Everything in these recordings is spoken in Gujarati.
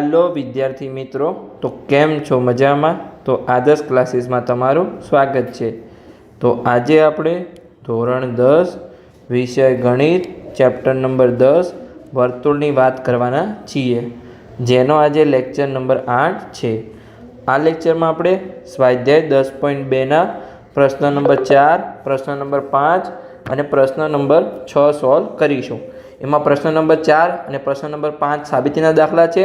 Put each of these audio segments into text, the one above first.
હેલો વિદ્યાર્થી મિત્રો, તો કેમ છો મજામાં? તો આદર્શ ક્લાસીસમાં તમારું સ્વાગત છે. તો આજે આપણે ધોરણ દસ, વિષય ગણિત, ચેપ્ટર નંબર દસ, વર્તુળની વાત કરવાના છીએ, જેનો આજે લેક્ચર નંબર આઠ છે. આ લેક્ચરમાં આપણે સ્વાધ્યાય દસ પોઈન્ટ બેના પ્રશ્ન નંબર ચાર, પ્રશ્ન નંબર પાંચ અને પ્રશ્ન નંબર છ સોલ્વ કરીશું. એમાં પ્રશ્ન નંબર ચાર અને પ્રશ્ન નંબર પાંચ સાબિતીના દાખલા છે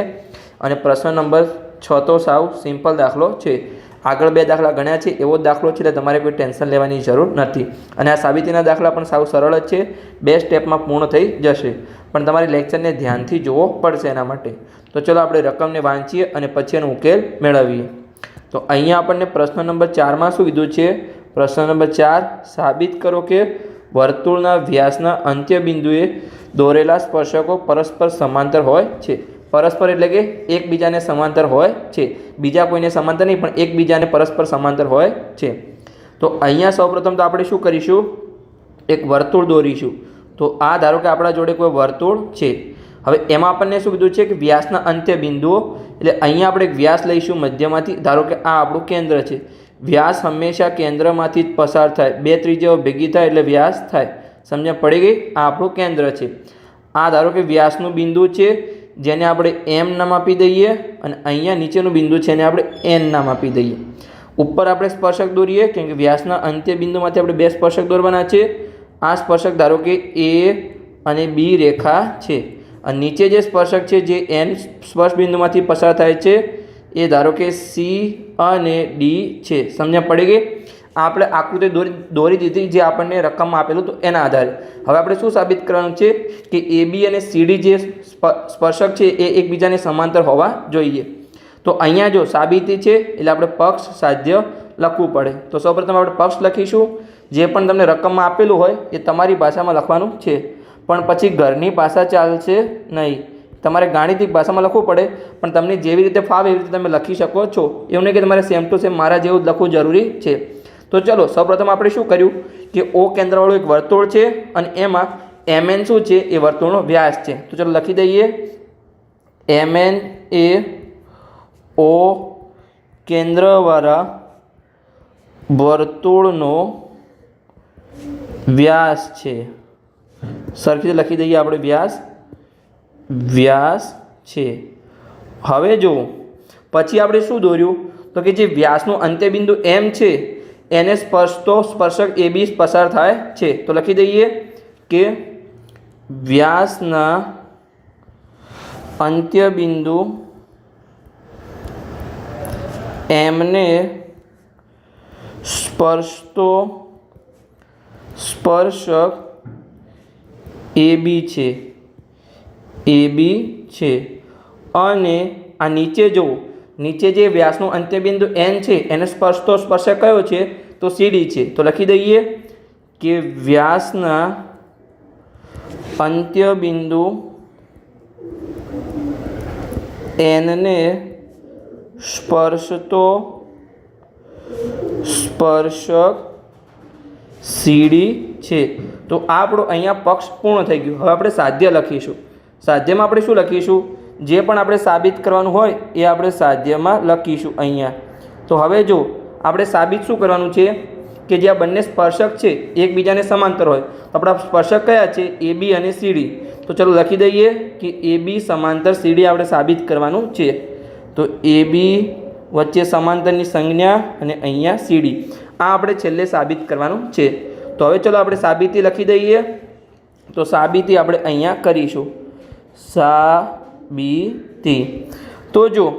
અને પ્રશ્ન નંબર છ તો સાવ સિમ્પલ દાખલો છે. આગળ બે દાખલા ગણ્યા છે, એવો દાખલો છે એટલે તમારે કોઈ ટેન્શન લેવાની જરૂર નથી. અને આ સાબિતીના દાખલા પણ સાવ સરળ જ છે, બે સ્ટેપમાં પૂર્ણ થઈ જશે. પણ તમારે લેક્ચરને ધ્યાનથી જોવો પડશે એના માટે. તો ચલો આપણે રકમને વાંચીએ અને પછી એનો ઉકેલ મેળવીએ. તો અહીંયા આપણને પ્રશ્ન નંબર ચારમાં શું કીધું છે? પ્રશ્ન નંબર ચાર સાબિત કરો કે વર્તુળના વ્યાસના અંત્ય બિંદુએ દોરેલા સ્પર્શકો પરસ્પર સમાંતર હોય છે. પરસ્પર એટલે કે એકબીજાને સમાંતર હોય છે. બીજા કોઈને સમાંતર નહીં, પણ એકબીજાને પરસ્પર સમાંતર હોય છે. તો અહીંયા સૌપ્રથમ તો આપણે શું કરીશું? એક વર્તુળ દોરીશું. તો આ ધારો કે આપણા જોડે કોઈ વર્તુળ છે. હવે એમાં આપણને શું કીધું છે કે વ્યાસના અંત્ય બિંદુઓ, એટલે અહીંયા આપણે એક વ્યાસ લઈશું મધ્યમાંથી. ધારો કે આ આપણું કેન્દ્ર છે. વ્યાસ હંમેશા કેન્દ્રમાંથી જ પસાર થાય. બે ત્રીજાઓ ભેગી થાય એટલે વ્યાસ થાય. સમજણ પડી ગઈ? આ આપણું કેન્દ્ર છે. આ ધારો કે વ્યાસનું બિંદુ છે, જેને આપણે એમ નામ આપી દઈએ અને અહીંયા નીચેનું બિંદુ છે એને આપણે એન નામ આપી દઈએ. ઉપર આપણે સ્પર્શક દોરીએ, કેમ કે વ્યાસના અંત્ય બિંદુમાંથી આપણે બે સ્પર્શક દોરવાના છે. આ સ્પર્શક ધારો કે એ અને બી રેખા છે. અને નીચે જે સ્પર્શક છે, જે એન સ્પર્શ બિંદુમાંથી પસાર થાય છે એ ધારો કે સી અને ડી છે. સમજણ પડી ગઈ? આપણે આકૃતિ દોરી દોરી દીધી, જે આપણને રકમમાં આપેલું હતું એના આધારે. હવે આપણે શું સાબિત કરવાનું છે કે એ બી અને સીડી જે સ્પર્શક છે એ એકબીજાને સમાંતર હોવા જોઈએ. તો અહીંયા જો સાબિતી છે, એટલે આપણે પક્ષ, સાધ્ય લખવું પડે. તો સૌપ્રથમ આપણે પક્ષ લખીશું. જે પણ તમને રકમમાં આપેલું હોય એ તમારી ભાષામાં લખવાનું છે. પણ પછી ઘરની ભાષા ચાલશે નહીં. તમારે ગાણિતિક ભાષામાં લખવું પડે, પણ તમને જેવી રીતે ફાવે એવી રીતે તમે લખી શકો છો. એવું નહીં કે તમારે સેમ ટુ સેમ મારા જેવું જ લખવું જરૂરી છે. તો ચલો, સૌપ્રથમ આપણે શું કર્યું? કે ઓ કેન્દ્રવાળું એક વર્તુળ છે અને એમાં એમએન શું છે? એ વર્તુળનો વ્યાસ છે. તો ચલો લખી દઈએ. એમએન એ ઓ કેન્દ્રવાળા વર્તુળનો વ્યાસ છે. સરખી લખી દઈએ આપણે વ્યાસ. વ્યાસ છે. હવે જો, પછી આપણે શું દોર્યું? તો કે જે વ્યાસનું અંત્યબિંદુ એમ છે, એને સ્પર્શતો સ્પર્શક એ બી પસાર થાય છે. તો લખી દઈએ કે વ્યાસના અંત્યબિંદુ એમને સ્પર્શતો સ્પર્શક એ બી છે. એ બી છે. અને આ નીચે જુઓ. નીચે જે વ્યાસનું અંત્યબિંદુ એન છે, એને સ્પર્શતો સ્પર્શક કયો છે? તો સીડી છે. તો લખી દઈએ કે વ્યાસના અંત્યબિંદુ એનને સ્પર્શતો સ્પર્શક સીડી છે. તો આપણો અહીંયા પક્ષ પૂર્ણ થઈ ગયું. હવે આપણે સાધ્ય લખીશું. સાધ્યમાં આપણે શું લખીશું? જે પણ આપણે સાબિત કરવાનું હોય એ આપણે સાધ્યમાં લખીશું અહીંયા. તો હવે જો આપણે સાબિત શું કરવાનું છે? કે જે આ બંને સ્પર્શક છે, એકબીજાને સમાંતર હોય. તો આપણા સ્પર્શક કયા છે? એ, બી અને સીડી તો ચલો લખી દઈએ કે એ, બી સમાંતર સીડી આપણે સાબિત કરવાનું છે. તો એ, બી વચ્ચે સમાંતરની સંજ્ઞા અને અહીંયા સીડી આ આપણે છેલ્લે સાબિત કરવાનું છે. તો હવે ચલો આપણે સાબિતી લખી દઈએ. તો સાબિતી આપણે અહીંયા કરીશું. સાબિતી. તો જો,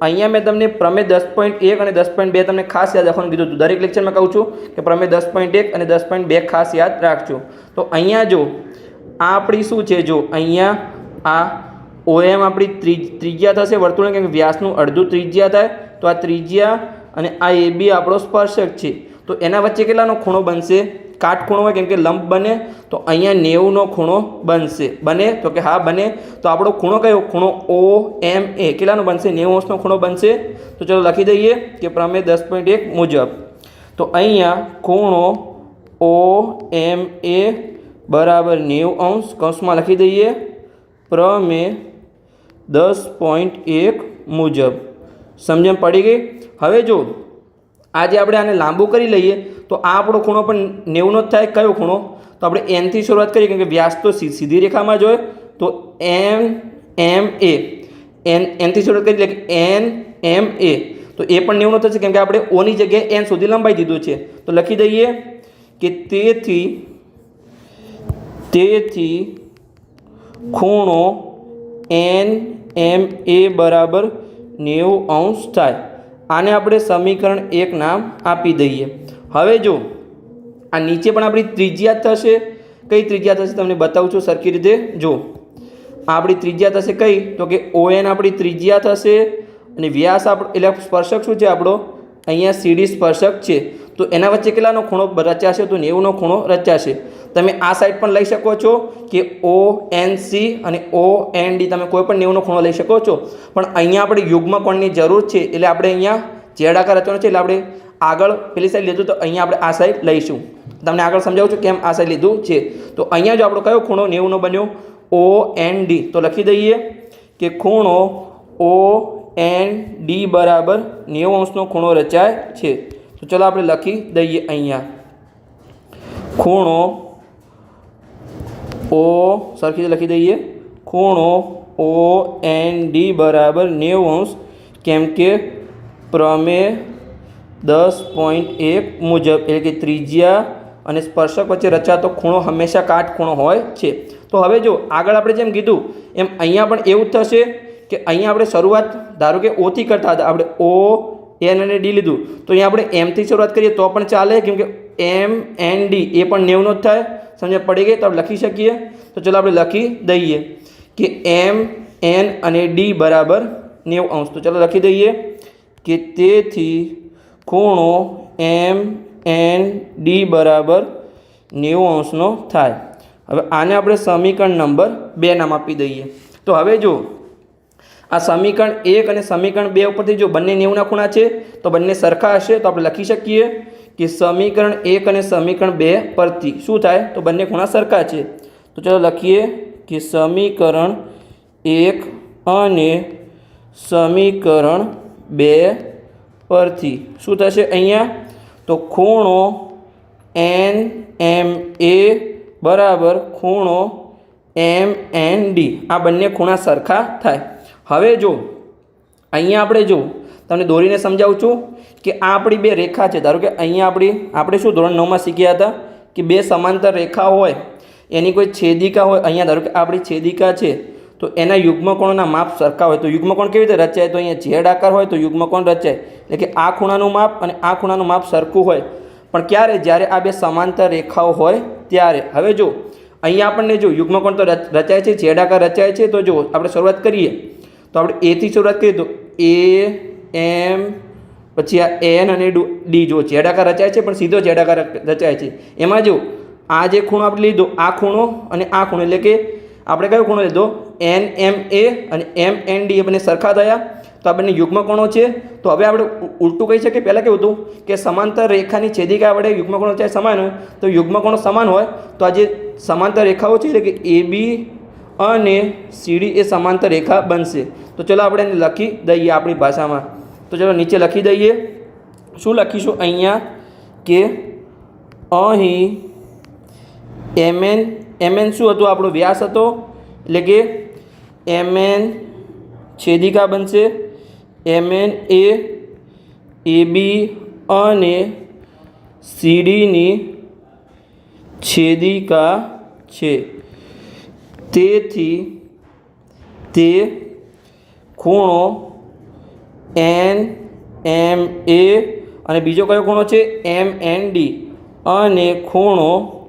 અહીંયા મેં તમને પ્રમેય દસ પોઈન્ટ એક અને દસ પોઈન્ટ બે તમને ખાસ યાદ રાખવાનું કીધું હતું. દરેક લેક્ચરમાં કહું છું કે પ્રમેય દસ પોઈન્ટ એક અને દસ પોઈન્ટ બે ખાસ યાદ રાખજો. તો અહીંયા જો આ આપણી શું છે જો, અહીંયા આ ઓએમ આપણી ત્રિ- ત્રિજ્યા થશે વર્તુળ કેમ વ્યાસનું અડધું ત્રિજ્યા થાય, તો આ ત્રિજ્યા અને આ એ બી આપણો સ્પર્શક છે. તો એના વચ્ચે કેટલાનો ખૂણો બનશે? કાટખૂણો હોય, કેમ કે લંબ બને, તો અહીંયા નેવુંનો ખૂણો બનશે. બને? તો કે હા, બને. તો આપણો ખૂણો કયો? ખૂણો ઓ એમ એ. કેટલાનો બનશે? નેવું અંશનો ખૂણો બનશે. તો ચલો લખી દઈએ કે પ્રમેય દસ પોઈન્ટ એક મુજબ. તો અહીંયા ખૂણો ઓ એમ એ બરાબર નેવું અંશ કૌંસમાં લખી દઈએ. પ્રમેય દસ પોઈન્ટ એક મુજબ. સમજણ પડી ગઈ? હવે જો આજે આપણે આને લાંબુ કરી લઈએ, તો આ આપણો ખૂણો પણ નેવનો જ થાય. કયો ખૂણો? તો આપણે એનથી શરૂઆત કરીએ કેમ કે વ્યાસ તો સીધી રેખામાં જોઈએ તો એમ એમ એ એન એનથી શરૂઆત કરી એટલે એન એમ એ તો એ પણ નેવનો થશે કેમ કે આપણે ઓની જગ્યાએ એન સુધી લંબાઈ દીધો છે. તો લખી દઈએ કે તેથી તેથી ખૂણો એન એમ એ બરાબર નેવું અંશ થાય. આને આપણે સમીકરણ એક નામ આપી દઈએ. હવે જો, આ નીચે પણ આપણી ત્રિજ્યા થશે. કઈ ત્રિજ્યા થશે તમને બતાવું છું સરખી રીતે? જો આપણી ત્રિજ્યા થશે કઈ? તો કે ઓએન આપણી ત્રિજ્યા થશે અને વ્યાસ આપણો એટલે સ્પર્શક શું છે આપણો? અહીંયા સીડી સ્પર્શક છે. તો એના વચ્ચે કેટલાનો ખૂણો રચાશે તો નેવુંનો ખૂણો રચાશે. તમે આ સાઈડ પણ લઈ શકો છો કે ઓ એન સી અને ઓ એન ડી તમે કોઈ પણ નેવુંનો ખૂણો લઈ શકો છો. પણ અહીંયા આપણે યુગ્મ કોણની જરૂર છે એટલે આપણે અહીંયા ચેડાકાર રચવાનો છે એટલે આપણે આગળ પેલી સાઈડ લીધું તો અહીંયા આપણે આ સાઈડ લઈશું. તમને આગળ સમજાવું છું કેમ આ સાઈડ લીધું છે. તો અહીંયા જો આપણો કયો ખૂણો નેવનો બન્યો? ઓ એન ડી તો લખી દઈએ કે ખૂણો ઓ એન ડી બરાબર નેવું અંશનો ખૂણો રચાય છે. તો ચલો આપણે લખી દઈએ અહીંયા. ખૂણો ઓ સરખી લખી દઈએ. ખૂણો ઓ એન ડી બરાબર નેવું અંશ કેમ કે પ્રમેય દસ પોઈન્ટ એક મુજબ એટલે કે ત્રિજ્યા અને સ્પર્શક વચ્ચે રચાતો ખૂણો હંમેશા કાટ ખૂણો હોય છે. તો હવે જો આગળ આપણે જેમ કીધું, એમ અહીંયા પણ એવું થશે કે અહીંયા આપણે શરૂઆત, ધારો કે ઓથી કરતા હતા, આપણે ઓ, એન અને ડી લીધું. તો અહીંયા આપણે એમથી શરૂઆત કરીએ તો પણ ચાલે, કેમ કે એમ, એન, ડી, એ પણ નેવનો જ થાય. સમજ પડી ગઈ તો આપણે લખી શકીએ. તો ચલો આપણે લખી દઈએ કે એમ એન અને ડી બરાબર નેવું અંશ. તો ચલો લખી દઈએ કે તેથી ખૂણો એમ એન ડી બરાબર નેવું અંશનો થાય. હવે આને આપણે સમીકરણ નંબર બે નામ આપી દઈએ. તો હવે જો આ સમીકરણ એક અને સમીકરણ બે ઉપરથી જો બંને નેવુંના ખૂણા છે, તો બંને સરખા હશે. તો આપણે લખી શકીએ. કે સમીકરણ એક અને સમીકરણ બે પરથી. શું થાય? તો બંને ખૂણા સરખા છે. તો ચલો લખીએ કે સમીકરણ એક અને સમીકરણ બે પરથી. શું થશે અહીંયા? તો ખૂણો એન એમ એ બરાબર ખૂણો એમ એન ડી. આ બંને ખૂણા સરખા થાય. હવે જો, અહીંયા આપણે જો તમને દોરીને સમજાવું છું કે આ આપણી બે રેખા છે. ધારો કે અહીંયા આપણી, આપણે શું ધોરણ નવમાં શીખ્યા હતા કે બે સમાંતર રેખા હોય, એની કોઈ છેદિકા હોય, અહીંયા ધારો કે આપણી છેદિકા છે, તો એના યુગ્મકોણના માપ સરખા હોય. તો યુગ્મકોણ કેવી રીતે રચાય? તો અહીંયા ઝેડ આકાર હોય તો યુગ્મકોણ રચાય. એટલે કે આ ખૂણાનું માપ અને આ ખૂણાનું માપ સરખું હોય. પણ ક્યારે? જ્યારે આ બે સમાંતર રેખાઓ હોય ત્યારે. હવે જો અહીંયા આપણને જો યુગ્મકોણ તો રચ- રચાય છે, ઝેડ આકાર રચાય છે, તો જો આપણે શરૂઆત કરીએ. તો આપણે એથી શરૂઆત કરીએ, તો એ એમ, પછી આ એન અને ડુ- જો જેડાકાર રચાય છે, પણ સીધો જેડાકાર રચાય છે. એમાં જો, આ જે ખૂણો આપણે લીધો, આ ખૂણો અને આ ખૂણો, એટલે કે આપણે કયો ખૂણો લીધો? એન, એમ, એ અને એમ, એન, ડી બંને સરખા થયા. તો આ બંને યુગ્મ કોણો છે. તો હવે આપણે ઉલટું કહી શકીએ. પહેલાં કેવું હતું કે સમાંતર રેખાની છેદિકા આપણે યુગ્મ કોણો ચાહે સમાન હોય, તો યુગ્મ કોણો સમાન હોય, તો આ જે સમાંતર રેખાઓ છે, એટલે કે એ, બી અને સીડી એ સમાંતર રેખા બનશે. તો ચલો આપણે એને લખી દઈએ આપણી ભાષામાં. તો ચલો નીચે લખી દઈએ. શું લખીશું અહીંયા? કે અહીં એમએન એમએન શું હતું? આપણો વ્યાસ હતો. એટલે કે એમએન છેદિકા બનશે. એમએન એ એ બી અને સીડીની છેદિકા છે. તેથી તે ખૂણો એન એમ એ અને બીજો કયો ખૂણો છે? એમ એન ડી અને ખૂણો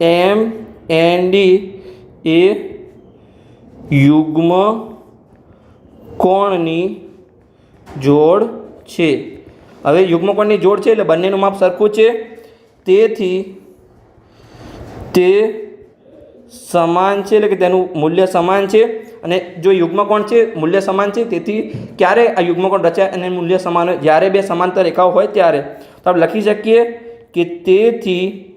એમ એન ડી એ યુગ્મ કોણની જોડ છે. હવે યુગ્મ કોણની જોડ છે એટલે બંનેનું માપ સરખું છે. તેથી તે સમાન છે એટલે કે તેનું મૂલ્ય સમાન છે. અને જો યુગ્મકોણ છે, મૂલ્ય સમાન છે, તેથી ક્યારે આ યુગ્મકોણ રચાય અને મૂલ્ય સમાન હોય? જ્યારે બે સમાંતર રેખાઓ હોય ત્યારે. તો આપણે લખી શકીએ કે તેથી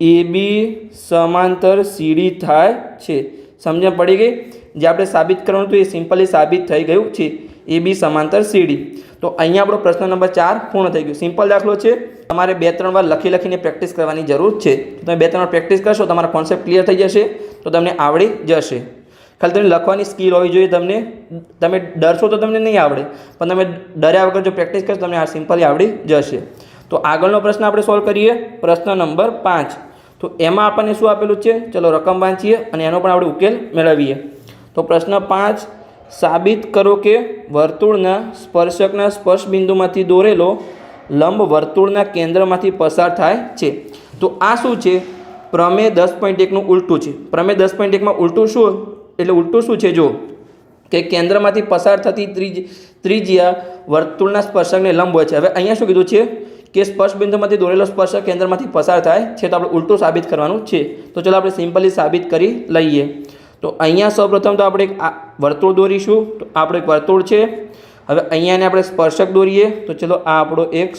એ બી સમાંતર સીડી થાય છે. સમજણ પડી ગઈ? જે આપણે સાબિત કરવાનું હતું એ સિમ્પલી સાબિત થઈ ગયું છે. એ બી સમાંતર સીડી. તો અહીંયા આપણો પ્રશ્ન નંબર ચાર પૂર્ણ થઈ ગયો. સિમ્પલ દાખલો છે. તમારે બે ત્રણ વાર લખી લખીને પ્રેક્ટિસ કરવાની જરૂર છે. તમે બે ત્રણ વાર પ્રેક્ટિસ કરશો, તમારા કોન્સેપ્ટ ક્લિયર થઈ જશે. તો તમને આવડી જશે. ખાલી તમને લખવાની સ્કિલ હોવી જોઈએ, તમને તમે ડરશો તો તમને નહીં આવડે, પણ તમે ડર્યા વગર જો પ્રેક્ટિસ કરશો તમને આ સિમ્પલી આવડી જશે. તો આગળનો પ્રશ્ન આપણે સોલ્વ કરીએ, પ્રશ્ન નંબર પાંચ. તો એમાં આપણને શું આપેલું છે? ચલો રકમ વાંચીએ અને એનો પણ આપણે ઉકેલ મેળવીએ. તો પ્રશ્ન પાંચ, સાબિત કરો કે વર્તુળના સ્પર્શકના સ્પર્શ બિંદુમાંથી દોરેલો લંબ વર્તુળના કેન્દ્રમાંથી પસાર થાય છે. તો આ શું છે? પ્રમેય દસ પોઈન્ટ એકનું ઉલટું છે. પ્રમેય દસ પોઈન્ટ એકમાં ઉલટું શું? એટલે ઉલટું શું છે જો? કે કેન્દ્રમાંથી પસાર થતી ત્રિજ, ત્રિજ્યા વર્તુળના સ્પર્શકને લંબ હોય છે. હવે અહીંયા શું કીધું છે? કે સ્પર્શ બિંદુમાંથી દોરેલો સ્પર્શક કેન્દ્રમાંથી પસાર થાય છે, તો આપણે ઉલટું સાબિત કરવાનું છે. તો ચલો આપણે સિમ્પલી સાબિત કરી લઈએ. તો અહીંયા સૌપ્રથમ તો આપણે એક વર્તુળ દોરીશું. તો આપણે એક વર્તુળ છે. હવે અહીંયાને આપણે સ્પર્શક દોરીએ. તો ચલો આ આપણો એક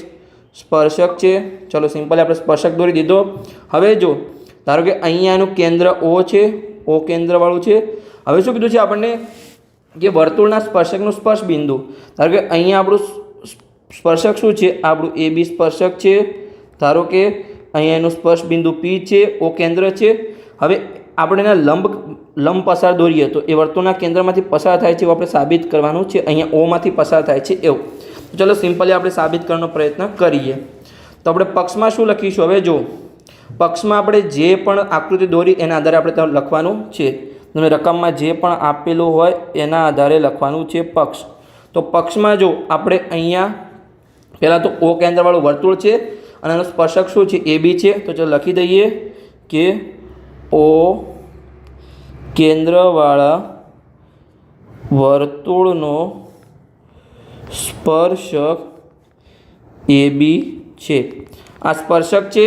સ્પર્શક છે. ચલો સિમ્પલી આપણે સ્પર્શક દોરી દીધો. હવે જો, ધારો કે અહીંયાનું કેન્દ્ર ઓ છે, ઓ કેન્દ્રવાળું છે હવે શું કીધું છે આપણને? કે વર્તુળના સ્પર્શકનું સ્પર્શ બિંદુ. ધારો કે અહીંયા આપણું સ્પર્શક શું છે? આપણું એ બી સ્પર્શક છે. ધારો કે અહીંયા એનું સ્પર્શ બિંદુ પી છે, ઓ કેન્દ્ર છે. હવે આપણે એના લંબ લંબ પસાર દોરીએ તો એ વર્તુળના કેન્દ્રમાંથી પસાર થાય છે એવું આપણે સાબિત કરવાનું છે. અહીંયા ઓમાંથી પસાર થાય છે એવું. તો ચલો સિમ્પલી આપણે સાબિત કરવાનો પ્રયત્ન કરીએ. તો આપણે પક્ષમાં શું લખીશું? હવે જો પક્ષમાં આપણે જે પણ આકૃતિ દોરી એના આધારે આપણે લખવાનું છે. તમે રકમમાં જે પણ આપેલું હોય એના આધારે લખવાનું છે પક્ષ. તો પક્ષમાં જો આપણે અહીંયા પહેલાં તો ઓ કેન્દ્રવાળું વર્તુળ છે અને એનો સ્પર્શક શું છે? એ બી છે. તો ચાલો લખી દઈએ કે ઓ કેન્દ્રવાળા વર્તુળનો સ્પર્શક એ બી છે. આ સ્પર્શક છે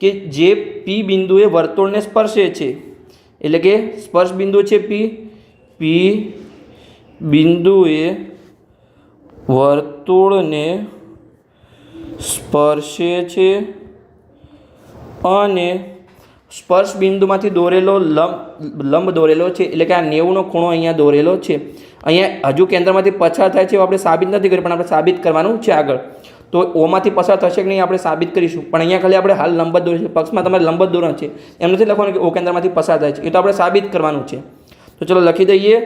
કે જે પી બિંદુએ વર્તુળને સ્પર્શે છે. એટલે કે સ્પર્શ બિંદુ છે પી પી બિંદુએ વર્તુળને સ્પર્શે છે અને સ્પર્શ બિંદુમાંથી દોરેલો લંબ લંબ દોરેલો છે. એટલે કે આ નેવુંનો ખૂણો અહીંયા દોરેલો છે. અહીંયા હજુ કેન્દ્રમાંથી પછાત થાય છે એવું આપણે સાબિત નથી કર્યું, પણ આપણે સાબિત કરવાનું છે આગળ. તો ઓમાંથી પસાર થશે કે નહીં આપણે સાબિત કરીશું. પણ અહીંયા ખાલી આપણે હાલ લંબત જ છે. પક્ષમાં તમારે લંબત દોરણ છે. એમ નથી લખવાનું કે ઓ કેન્દ્રમાંથી પસાર થાય છે. એ તો આપણે સાબિત કરવાનું છે. તો ચલો લખી દઈએ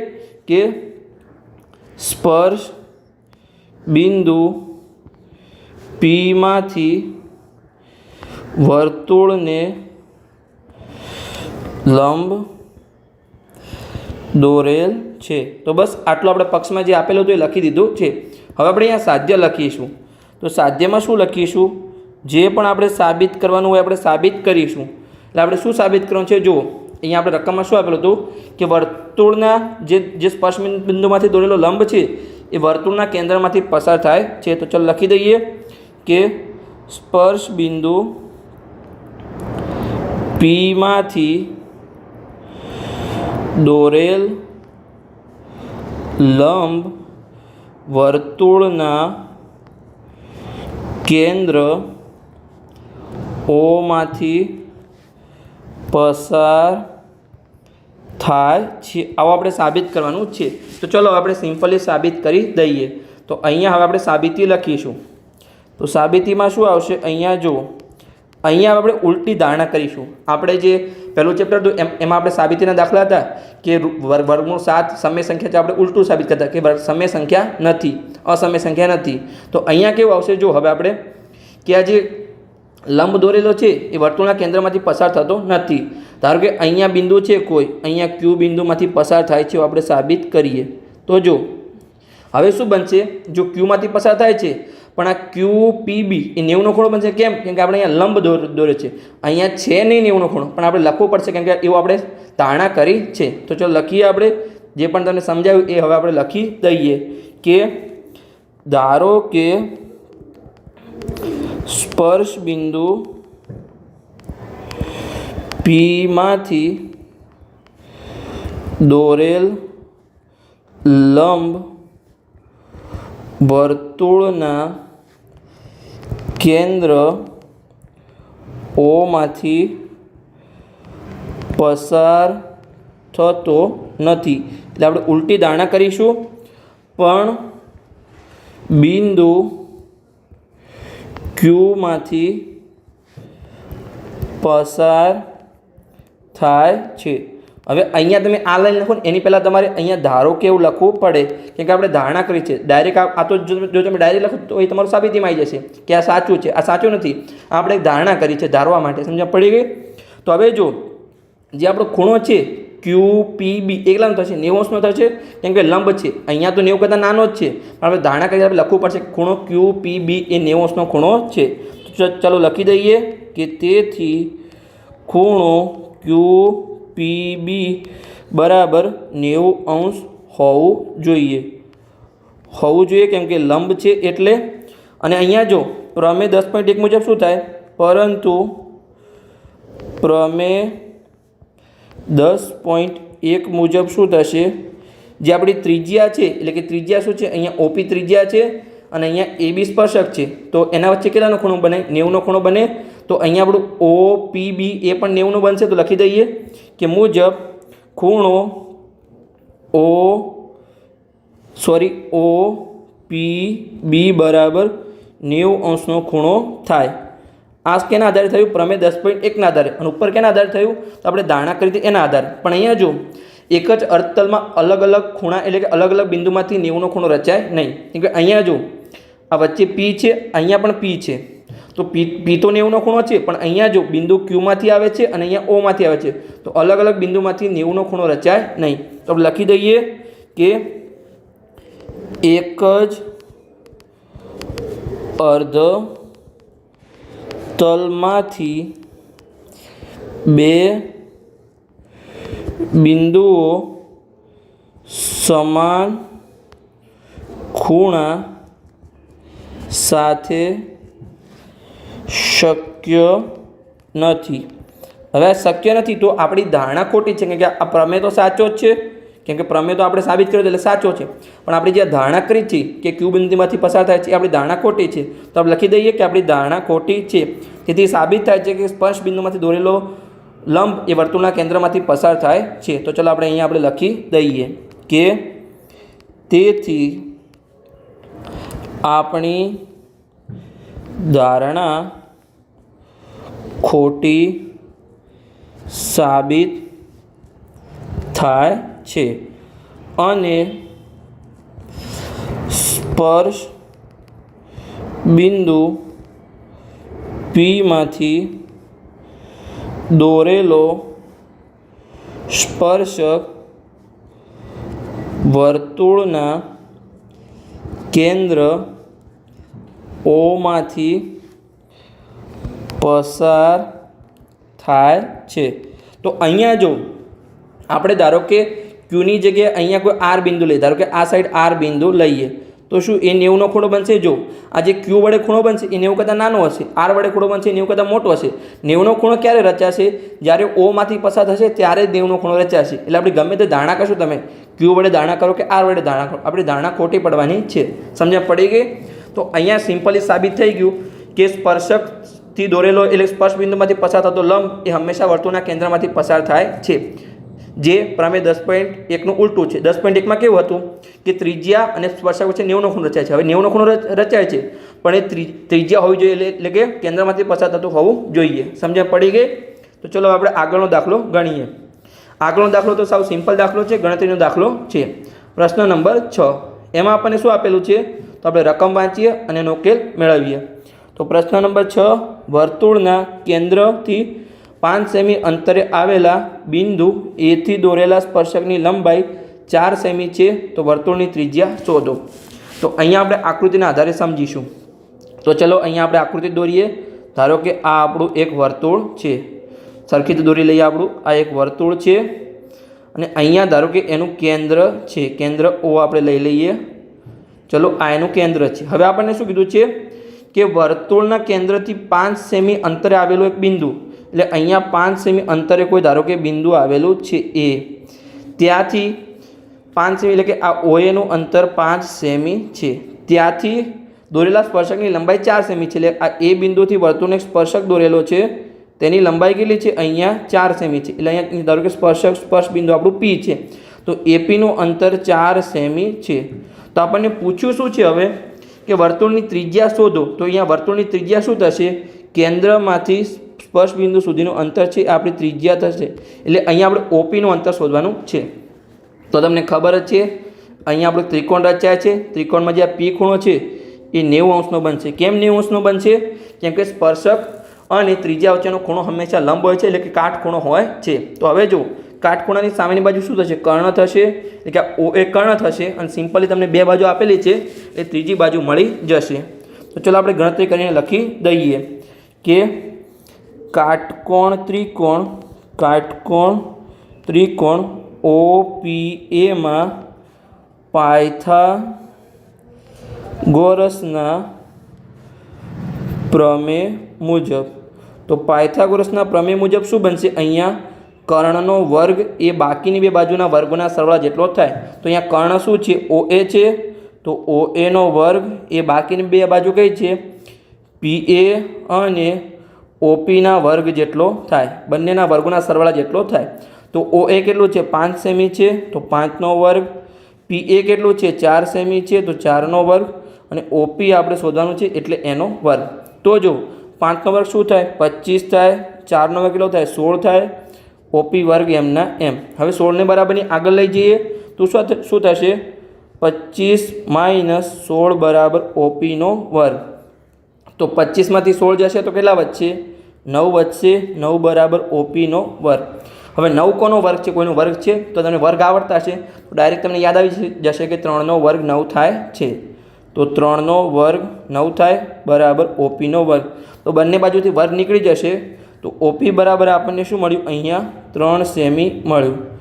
કે સ્પર્શ બિંદુ પીમાંથી વર્તુળને લંબ દોરેલ છે. તો બસ આટલું આપણે પક્ષમાં જે આપેલું હતું એ લખી દીધું છે. હવે આપણે અહીંયા સાધ્ય લખીશું. તો સાધ્યમાં શું લખીશું? જે પણ આપણે સાબિત કરવાનું હોય આપણે સાબિત કરીશું. એટલે આપણે શું સાબિત કરવાનું છે? જુઓ, અહીંયા આપણે રકમમાં શું આપેલું હતું? કે વર્તુળના જે જે સ્પર્શ બિંદુમાંથી દોરેલો લંબ છે, એ વર્તુળના કેન્દ્રમાંથી પસાર થાય છે. તો ચાલો લખી દઈએ કે સ્પર્શ બિંદુ પીમાંથી દોરેલ લંબ વર્તુળના કેન્દ્ર ઓમાંથી પસાર થાય છે. આવું આપણે સાબિત કરવાનું છે. તો ચલો આપણે સિમ્પલી સાબિત કરી દઈએ. તો અહીંયા હવે આપણે સાબિતી લખીશું. તો સાબિતીમાં શું આવશે? અહીંયા જુઓ. અહીંયા આપણે ઉલટી ધારણા કરીશું. આપણે જે પહેલું ચેપ્ટર હતું, એમ આપણે સાબિતીના દાખલા હતા કે વર્ગનું સાત સમય સંખ્યા છે આપણે ઉલટું સાબિત કરતા કે સમય સંખ્યા નથી, અસમય સંખ્યા નથી. તો અહીંયા કેવું આવશે? જો હવે આપણે કે આ જે લંબ દોરેલો છે, એ વર્તુળના કેન્દ્રમાંથી પસાર થતો નથી. ધારો કે અહીંયા બિંદુ છે કોઈ, અહીંયા ક્યુ બિંદુમાંથી પસાર થાય છે આપણે સાબિત કરીએ. તો જો, હવે શું બનશે? જો ક્યુમાંથી પસાર થાય છે પણ આ ક્યુ પી બી એ નેવનો ખૂણો બનશે કેમ? કેમ કે આપણે અહીંયા લંબ દોર, દોરે છે. અહીંયા છે નહીં નેવનો ખૂણો, પણ આપણે લખવું પડશે કેમ કે એવું આપણે ધારણા કરી છે. તો ચલો લખીએ આપણે, જે પણ તમને સમજાવ્યું એ હવે આપણે લખી દઈએ કે ધારો કે સ્પર્શ બિંદુ પીમાંથી દોરેલ લંબ વર્તુળના કેન્દ્ર ઓમાંથી પસાર થતો નથી. એટલે આપણે ઉલટી દાણા કરીશું. પણ બિંદુ ક્યુમાંથી પસાર થાય છે. હવે અહીંયા તમે આ લાઈન લખો ને, એની પહેલાં તમારે અહીંયા ધારો કે એવું લખવું પડે, કેમ કે આપણે ધારણા કરી છે. ડાયરેક્ટ આ તો જો તમે ડાયરેક્ટ લખો તો એ તમારું સાબિતીમાં આવી જશે કે આ સાચું છે, આ સાચું નથી. આપણે ધારણા કરી છે ધારવા માટે સમજણ પડી ગઈ? તો હવે જો, જે આપણો ખૂણો છે ક્યુ પી બી એકલાનો થશે, નેવું થશે, કેમ કે લંબ છે. અહીંયા તો નેવું કરતાં નાનો જ છે. પણ આપણે ધારણા કરી આપણે લખવું પડશે ખૂણો ક્યુ પી બી એ નેવું ખૂણો છે. તો ચાલો લખી દઈએ કે તેથી ખૂણો ક્યુ પી બી બરાબર નેવું અંશ હોવું જોઈએ. હોવું જોઈએ કેમ કે લંબ છે એટલે અને અહીંયા જો પ્રમેય દસ પોઈન્ટ એક મુજબ શું થાય? પરંતુ પ્રમેય દસ પોઈન્ટ એક મુજબ શું થશે? જે આપણી ત્રિજ્યા છે, એટલે કે ત્રિજ્યા શું છે? અહીંયા ઓપી ત્રિજ્યા છે અને અહીંયા એ બી સ્પર્શક છે. તો એના વચ્ચે કેટલાનો ખૂણો બને? નેવુંનો ખૂણો બને તો અહીંયા આપણું ઓ, પી, બી એ પણ નેવુંનું બનશે, તો લખી દઈએ કે મુજબ ખૂણો ઓ, સોરી, ઓ, પી, બી બરાબર નેવું અંશનો ખૂણો થાય. આ કેના આધારે થયું? પ્રમેય દસ પોઈન્ટ એકના આધારે. અને ઉપર કેના આધારે થયું? તો આપણે ધારણા કરી હતી એના આધારે. પણ અહીંયા જો એક જ અર્થતલમાં અલગ અલગ ખૂણા એટલે કે અલગ અલગ બિંદુમાંથી નેવુંનો ખૂણો રચાય નહીં. કે અહીંયા જો આ વચ્ચે પી છે, અહીંયા પણ પી છે. તો પી પી તો નેવુંનો ખૂણો છે, પણ અહીંયા જો બિંદુ ક્યુમાંથી આવે છે અને અહીંયા ઓમાંથી આવે છે, તો અલગ અલગ બિંદુમાંથી નેવુંનો ખૂણો રચાય નહીં. તો લખી દઈએ કે એક જ અર્ધ તલમાંથી બે બિંદુઓ સમાન ખૂણા સાથે શક્ય નથી. હવે આ શક્ય નથી તો આપણી ધારણા ખોટી છે કે આ પ્રમેય તો સાચો જ છે. કેમ કે પ્રમેય તો આપણે સાબિત કર્યો એટલે સાચો છે. પણ આપણે જે ધારણા કરી છે કે ક્યુ બિંદુમાંથી પસાર થાય છે, એ આપણી ધારણા ખોટી છે. તો આપણે લખી દઈએ કે આપણી ધારણા ખોટી છે. તેથી સાબિત થાય છે કે સ્પર્શ બિંદુમાંથી દોરેલો લંબ એ વર્તુળના કેન્દ્રમાંથી પસાર થાય છે. તો ચલો આપણે અહીંયા આપણે લખી દઈએ કે તેથી આપણી ધારણા ખોટી સાબિત થાય છે અને સ્પર્શ બિંદુ પીમાંથી દોરેલો સ્પર્શક વર્તુળના કેન્દ્ર ઓમાંથી પસાર થાય છે. તો અહીંયા જો આપણે ધારો કે ક્યુની જગ્યાએ અહીંયા કોઈ આર બિંદુ લઈએ, ધારો કે આ સાઈડ આર બિંદુ લઈએ, તો શું એ નેવુંનો ખૂણો બનશે? જો આ જે ક્યુ વડે ખૂણો બનશે, એ નેવું કરતાં નાનો હશે, આર વડે ખૂણો બનશે નેવું કરતાં મોટો હશે. નેવુંનો ખૂણો ક્યારે રચાશે? જ્યારે ઓમાંથી પસાર થશે, ત્યારે જ નેવુંનો ખૂણો રચાશે. એટલે આપણે ગમે તે ધારણા કરશું તમે. ક્યુ વડે ધારણા કરો કે આર વડે ધારણા કરો? આપણી ધારણા ખોટી પડવાની છે. સમજણ પડી ગઈ? તો અહીંયા સિમ્પલી સાબિત થઈ ગયું કે સ્પર્શકથી દોરેલો એટલે સ્પર્શ બિંદુમાંથી પસાર થતો લંબ એ હંમેશા વર્તુળના કેન્દ્રમાંથી પસાર થાય છે. જે પ્રમેય દસ પોઈન્ટ એકનું ઉલટું છે. દસ પોઈન્ટ એકમાં કેવું હતું કે ત્રિજ્યા અને સ્પર્શક વચ્ચે નેવનો ખૂણો રચાય છે. હવે નેવનો ખૂણો રચ- રચાય છે. પણ એ ત્રિ- ત્રિજ્યા હોવી જોઈએ એટલે કે કેન્દ્રમાંથી પસાર થતું હોવું જોઈએ. સમજણ પડી ગઈ? તો ચલો આપણે આગળનો દાખલો ગણીએ. આગળનો દાખલો તો સાવ સિમ્પલ દાખલો છે, ગણતરીનો દાખલો છે. પ્રશ્ન નંબર છ. એમાં આપણને શું આપેલું છે? તો આપણે રકમ વાંચીએ અને એનો ઉકેલ મેળવીએ. તો પ્રશ્ન નંબર છ, વર્તુળના કેન્દ્રથી પાંચ સેમી અંતરે આવેલા બિંદુ એથી દોરેલા સ્પર્શકની લંબાઈ ચાર સેમી છે, તો વર્તુળની ત્રિજ્યા શોધો તો અહીંયા આપણે આકૃતિના આધારે સમજીશું. તો ચલો અહીંયા આપણે આકૃતિ દોરીએ. ધારો કે આ આપણું એક વર્તુળ છે. સરખી દોરી લઈએ આપણું. આ એક વર્તુળ છે. અને અહીંયા ધારો કે એનું કેન્દ્ર છે. કેન્દ્ર ઓ આપણે લઈ લઈએ. ચલો આ એનું કેન્દ્ર છે. હવે આપણને શું કીધું છે? કે વર્તુળના કેન્દ્રથી પાંચ સેમી અંતરે આવેલું એક બિંદુ. એટલે અહીંયા પાંચ સેમી અંતરે કોઈ ધારો કે બિંદુ આવેલું છે એ. ત્યાંથી પાંચ સેમી એટલે કે આ ઓએનું અંતર પાંચ સેમી છે. ત્યાંથી દોરેલા સ્પર્શકની લંબાઈ ચાર સેમી છે. એટલે આ એ બિંદુથી વર્તુળનો એક સ્પર્શક દોરેલો છે. તેની લંબાઈ કેટલી છે? અહીંયા ચાર સેમી છે. એટલે અહીંયા ધારો કે સ્પર્શક સ્પર્શ બિંદુ આપણું પી છે. તો એપીનું અંતર ચાર સેમી છે. તો આપણને પૂછ્યું શું છે હવે? કે વર્તુળની ત્રિજ્યા શોધો, તો અહીંયા વર્તુળની ત્રિજ્યા શું થશે? કેન્દ્રમાંથી સ્પર્શ બિંદુ સુધીનું અંતર છે, આપણી ત્રિજ્યા થશે. એટલે અહીંયા આપણે ઓપીનું અંતર શોધવાનું છે. તો તમને ખબર જ છે, અહીંયા આપણે ત્રિકોણ રચ્યા છે, ત્રિકોણમાં જે આ પી ખૂણો છે, એ નેવું અંશનો બનશે. કેમ નેવું અંશનો બનશે? કેમ કે સ્પર્શક અને ત્રીજા વચ્ચેનો ખૂણો હંમેશા લંબ હોય છે, એટલે કે કાટખૂણો હોય છે. તો હવે જો કાટખૂણાની સામેની બાજુ શું થશે? કર્ણ થશે. એટલે કે ઓ એ કર્ણ થશે અને સિમ્પલી તમને બે બાજુ આપેલી છે. એ ત્રીજી બાજુ મળી જશે. તો ચલો આપણે ગણતરી કરીને લખી દઈએ કે કાટકોણ ત્રિકોણ કાટકોણ ત્રિકોણ ઓ પી એમાં પાયથા ગોરસના પ્રમેય મુજબ. તો પાયથાગોરસના પ્રમેય મુજબ શું બનશે? અહીંયા કર્ણનો વર્ગ એ બાકીની બે બાજુના વર્ગોના સરવાળા જેટલો થાય. તો અહીંયા કર્ણ શું છે? ઓ એ છે. તો ઓ એનો વર્ગ એ બાકીની બે બાજુ કઈ છે? પી એ અને ઓપીના વર્ગ જેટલો થાય. બંનેના વર્ગોના સરવાળા જેટલો થાય. તો ઓ એ કેટલું છે? પાંચ સેમી છે. તો પાંચનો વર્ગ. પી એ કેટલું છે? ચાર સેમી છે. તો ચારનો વર્ગ. અને ઓપી આપણે શોધવાનું છે એટલે એનો વર્ગ. તો જો પાંચનો વર્ગ શું થાય? પચીસ થાય. ચારનો વર્ગ કેટલો થાય? સોળ થાય. ઓપી વર્ગ એમના એમ. હવે સોળને બરાબરની આગળ લઈ જઈએ. તો શું શું થશે? પચીસ માઇનસ સોળ બરાબર ઓપીનો વર્ગ. તો પચીસમાંથી સોળ જશે તો કેટલા વધશે? નવ વધશે, નવ બરાબર ઓપીનો વર્ગ. હવે નવ કોનો વર્ગ છે? કોઈનો વર્ગ છે? તો તમને વર્ગ આવડતા છે તો ડાયરેક્ટ તમને યાદ આવી જશે કે ત્રણનો વર્ગ નવ થાય છે. તો ત્રણનો વર્ગ નવ થાય બરાબર ઓપીનો વર્ગ. તો બંને બાજુથી વર્ગ નીકળી જશે. તો ઓપી બરાબર આપણને શું મળ્યું? અહીંયા ત્રણ સેમી મળ્યું.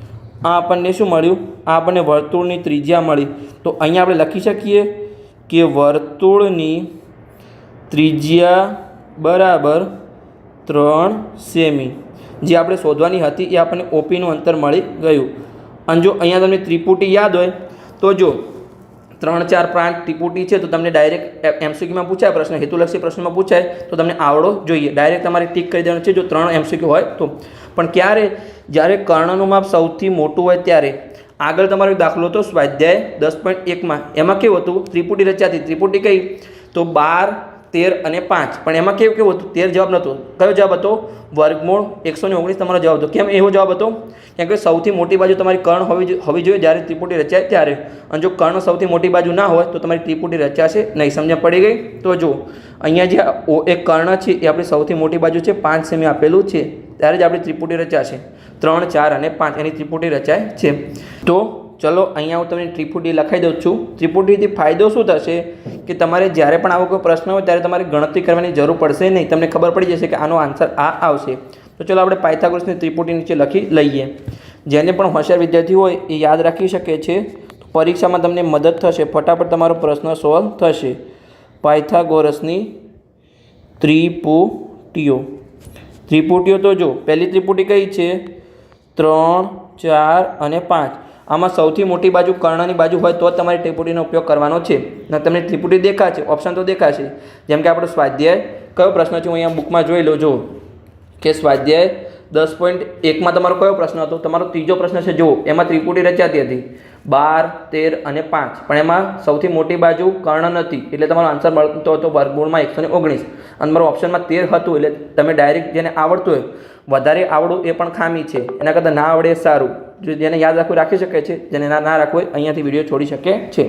આ આપણને શું મળ્યું? આ આપણને વર્તુળની ત્રિજ્યા મળી. તો અહીંયા આપણે લખી શકીએ કે વર્તુળની ત્રિજ્યા બરાબર ત્રણ સેમી. જે આપણે શોધવાની હતી એ આપણને ઓપીનું અંતર મળી ગયું. અને જો અહીંયા તમને ત્રિપુટી યાદ હોય, તો જો ત્રણ ચાર પ્રાંત ત્રિપુટી છે, તો તમને ડાયરેક્ટ એમસીક્યુમાં પૂછાય, પ્રશ્ન હેતુલક્ષી પ્રશ્નમાં પૂછાય, તો તમને આવડો જોઈએ. ડાયરેક્ટ તમારે ટીક કરી દેવાનું છે, જો ત્રણ એમસીક્યુ હોય તો. પણ ક્યારે? જ્યારે કર્ણનું માપ સૌથી મોટું હોય ત્યારે. આગળ તમારો દાખલો હતો, સ્વાધ્યાય દસ પોઈન્ટ એકમાં એમાં કેવું હતું? ત્રિપુટી રચાતી. ત્રિપુટી કઈ? તો બાર તેર અને પાંચ. પણ એમાં કેવું કેવું હતું? તેર જવાબ નહોતો. કયો જવાબ હતો? વર્ગમૂળ એકસો ને ઓગણીસ તમારો જવાબ હતો. કેમ એવો જવાબ હતો? કેમ કે સૌથી મોટી બાજુ તમારી કર્ણ હોવી હોવી જોઈએ. જ્યારે ત્રિપુટી રચાય ત્યારે. અને જો કર્ણ સૌથી મોટી બાજુ ના હોય, તો તમારી ત્રિપુટી રચાશે નહીં. સમજણ પડી ગઈ? તો જો અહીંયા જે એક કર્ણ છે, એ આપણી સૌથી મોટી બાજુ છે. પાંચ સેમી આપેલું છે. ત્યારે જ આપણી ત્રિપુટી રચાશે. ત્રણ, ચાર અને પાંચ. એની ત્રિપુટી રચાય છે. તો ચલો, અહીંયા હું તમને ત્રિપુટી લખાઈ દઉં છું. ત્રિપુટીથી ફાયદો શું થશે કે તમારે જ્યારે પણ આવો કોઈ પ્રશ્ન હોય ત્યારે તમારે ગણતરી કરવાની જરૂર પડશે નહીં. તમને ખબર પડી જશે કે આનો આન્સર આ આવશે. તો ચલો, આપણે પાયથાગોરસની ત્રિપુટી નીચે લખી લઈએ. જેને પણ હોશિયાર વિદ્યાર્થી હોય એ યાદ રાખી શકે છે. પરીક્ષામાં તમને મદદ થશે. ફટાફટ તમારો પ્રશ્ન સોલ્વ થશે. પાયથાગોરસની ત્રિપુટીઓ. ત્રિપુટીઓ તો જો, પહેલી ત્રિપુટી કઈ છે? ત્રણ, ચાર અને પાંચ. આમાં સૌથી મોટી બાજુ કર્ણની બાજુ હોય તો જ તમારે ત્રિપુટીનો ઉપયોગ કરવાનો છે. ને તમને ત્રિપુટી દેખાશે ઓપ્શન તો દેખાશે. જેમ કે આપણો સ્વાધ્યાય, કયો પ્રશ્ન છે? હું અહીંયા બુકમાં જોઈ લો જો કે સ્વાધ્યાય દસ પોઈન્ટ એકમાં તમારો કયો પ્રશ્ન હતો? તમારો ત્રીજો પ્રશ્ન છે, જુઓ. એમાં ત્રિપુટી રચાતી હતી. બાર, તેર અને પાંચ. પણ એમાં સૌથી મોટી બાજુ કર્ણ નથી એટલે તમારો આન્સર મળતો હતો વર્ગમૂળમાં એકસો ને ઓગણીસ. અને મારો ઓપ્શનમાં તેર હતું, એટલે તમે ડાયરેક્ટ જેને આવડતું હોય, વધારે આવડવું એ પણ ખામી છે. એના કરતાં ના આવડે સારું. જો જેને યાદ રાખવું, રાખી શકે છે, જેને ના ના રાખવું હોય, અહીંયાથી વીડિયો છોડી શકે છે.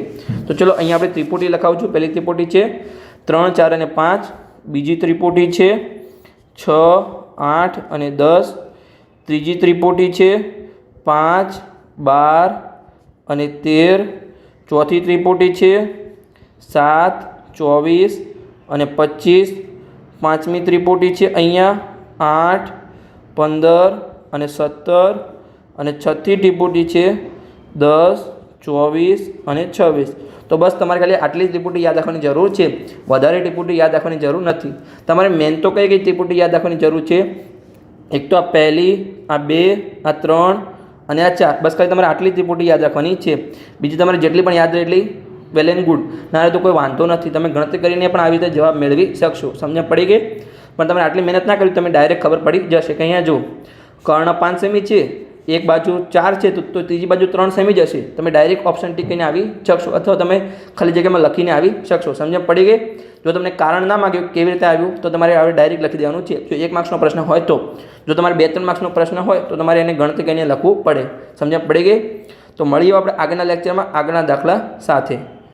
તો ચલો, અહીંયા આપણે ત્રિપુટી લખાવું છું પહેલી ત્રિપુટી છે, ત્રણ, ચાર અને પાંચ. બીજી ત્રિપુટી છે, છ, આઠ અને દસ. ત્રીજી ત્રિપુટી છે, પાંચ, બાર અને તેર. ચોથી ત્રિપુટી છે, સાત, ચોવીસ અને પચીસ. પાંચમી ત્રિપુટી છે અહીંયા, આઠ, પંદર અને સત્તર. અને છથી ટીપુટી છે દસ, ચોવીસ અને છવ્વીસ. તો બસ તમારે ખાલી આટલી જ ત્રિપુટી યાદ રાખવાની જરૂર છે. વધારે ત્રિપુટી યાદ રાખવાની જરૂર નથી. તમારે મેન તો કઈ કઈ ત્રિપુટી યાદ રાખવાની જરૂર છે? એક તો આ પહેલી, આ બે, આ ત્રણ અને આ ચાર. બસ ખાલી તમારે આટલી ત્રિપુટી યાદ રાખવાની છે. બીજી તમારે જેટલી પણ યાદ રહે એટલી વેલ એન્ડ ગુડ ના તો કોઈ વાંધો નથી. તમે ગણતરી કરીને પણ આવી રીતે જવાબ મેળવી શકશો. સમજણ પડી ગઈ? પણ તમે આટલી મહેનત ના કરી તમે ડાયરેક્ટ ખબર પડી જશે. કે અહીંયા જો કર્ણ પાંચ સેમી છે. એક બાજુ ચાર છે, તો ત્રીજી બાજુ ત્રણ સેમી જશે. તમે ડાયરેક્ટ ઓપ્શન ટીકીને આવી શકશો અથવા તમે ખાલી જગ્યામાં લખીને આવી શકશો. સમજણ પડી ગઈ? જો તમને કારણ ના માગ્યું કેવી રીતે આવ્યું, તો તમારે હવે ડાયરેક્ટ લખી દેવાનું છે. જો એક માર્ક્સનો પ્રશ્ન હોય તો. જો તમારે બે, ત્રણ માર્ક્સનો પ્રશ્ન હોય, તો તમારે એને ગણતરી કરીને લખવું પડે. સમજણ પડી ગઈ? તો મળીએ આપણે આગળના લેક્ચરમાં આગળના દાખલા સાથે.